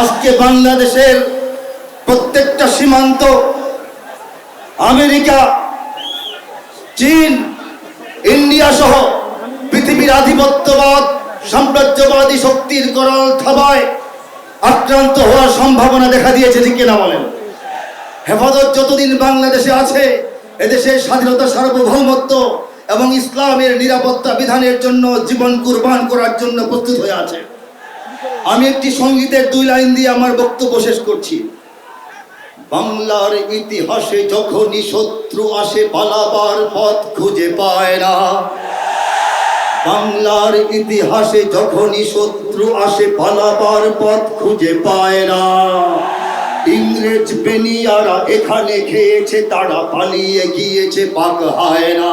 আজকে বাংলাদেশের প্রত্যেকটা সীমান্ত, আমেরিকা, চীন, ইন্ডিয়া সহ পৃথিবীর আধিপত্যবাদ, সাম্রাজ্যবাদী শক্তির করাল থাবায় আক্রান্ত হওয়ার সম্ভাবনা দেখা দিয়েছে, ঠিক কিনা বলেন? হেফাজত যতদিন বাংলাদেশে আছে এদেশের স্বাধীনতা সার্বভৌমত্ব এবং ইসলামের নিরাপত্তা বিধানের জন্য জীবন কুরবান করার জন্য প্রস্তুত হয়ে আছে। আমি একটি সঙ্গীতের দুই লাইন দিয়ে আমার বক্তব্য শেষ করছি। বাংলার ইতিহাসে যখনই শত্রু আসে, পালাবার পথ খুঁজে পায় না। বাংলার ইতিহাসে যখনই শত্রু আসে, পালাবার পথ খুঁজে পায় না। ইংরেজ বেনিয়ারা এখানে খেয়েছে, তারা পালিয়ে গিয়েছে, পাক হায় না।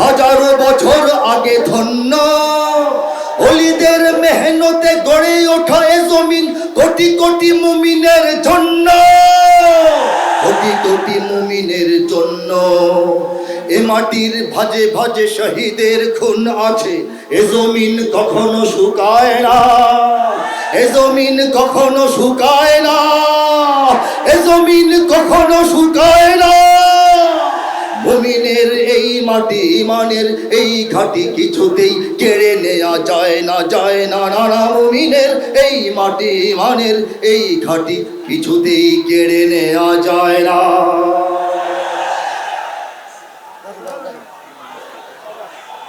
হাজারো বছর আগে ধন্য। অলিদের মেহনতে গড়ে ওঠা এ জমিন কোটি কোটি মুমিনের জন্য। কোটি কোটি মুমিনের জন্য। এ মাটির ভাজে ভাজে শহীদের খুন আছে। এ জমিন কখনো শুকায় না। এ জমিন কখনো শুকায় না। এ জমিন কখনো শুকায় মাটি ইমানের এই ঘাটি কিছুতেই কেড়ে নেয়া যায় না যায় না নানা মুমিনের। এই মাটি ইমানের এই ঘাটি কিছুতেই কেড়ে নেয়া যায় না।